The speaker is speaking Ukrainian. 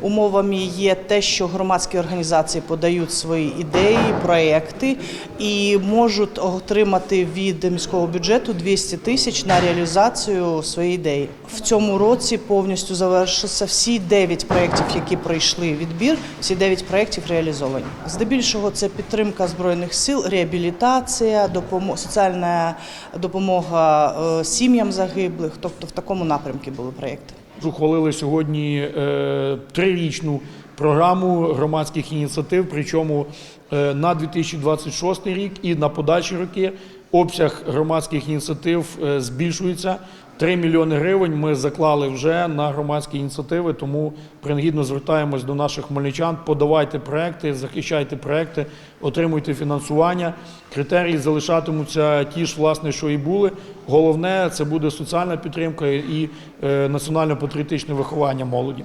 Умовами є те, що громадські організації подають свої ідеї, проекти і можуть отримати від міського бюджету 200 тисяч на реалізацію своєї ідеї. В цьому році повністю завершиться всі 9 проєктів, які пройшли відбір. Всі 9 проєктів реалізовані. Здебільшого це підтримка збройних сил, реабілітація, допомога, соціальна допомога е, сім'ям загиблих. Тобто в такому напрямку були проєкти. Ухвалили сьогодні е, трирічну програму громадських ініціатив, причому е, на 2026 рік і на подальші роки обсяг громадських ініціатив е, збільшується. 3 мільйони гривень ми заклали вже на громадські ініціативи, тому принагідно звертаємось до наших хмельничан. Подавайте проекти, захищайте проекти, отримуйте фінансування. Критерії залишатимуться ті ж, власне, що і були. Головне це буде соціальна підтримка і е, національно-патріотичне виховання молоді.